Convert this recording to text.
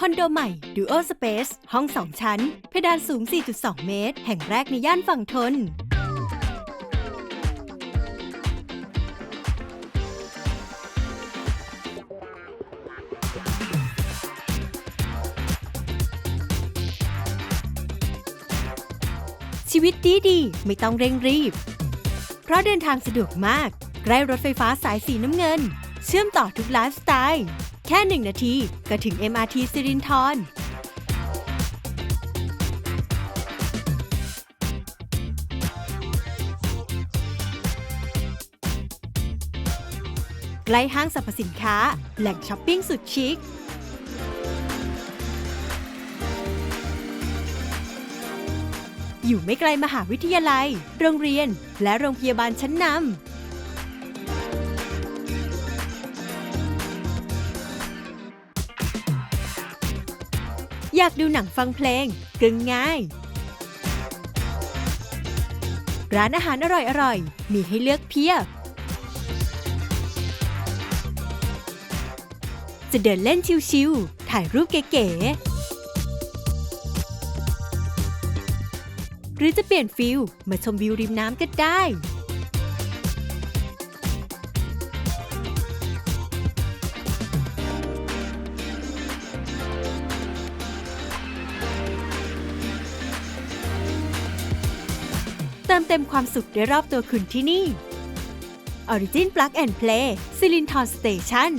คอนโดใหม่ Duo Space ห้อง 2 ชั้น เพดานสูง 4.2 เมตร แห่งแรกในย่านฝั่งทน ชีวิตดีดีๆไม่ต้องเร่งรีบ เพราะเดินทางสะดวกมาก ใกล้รถไฟฟ้าสายสีน้ำเงิน เชื่อมต่อทุกไลฟ์สไตล์ แค่หนึ่งนาทีก็ถึง MRT สิรินธรใกล้ห้างสรรพสินค้า แหล่งช้อปปิ้งสุดชิค อยู่ไม่ไกลมหาวิทยาลัย โรงเรียน และโรงพยาบาลชั้นนำ อยากดูหนังฟังเพลง กึ่งง่าย ร้านอาหารอร่อยๆ มีให้เลือกเพียบ จะเดินเล่นชิวๆ ถ่ายรูปเก๋ๆ หรือจะเปลี่ยนฟิลมาชมวิวริมน้ำก็ได้ ติมเต็มความสุขได้รอบตัวคุณที่นี่ Origin Plug and Play ซิลินทอนสเตชัน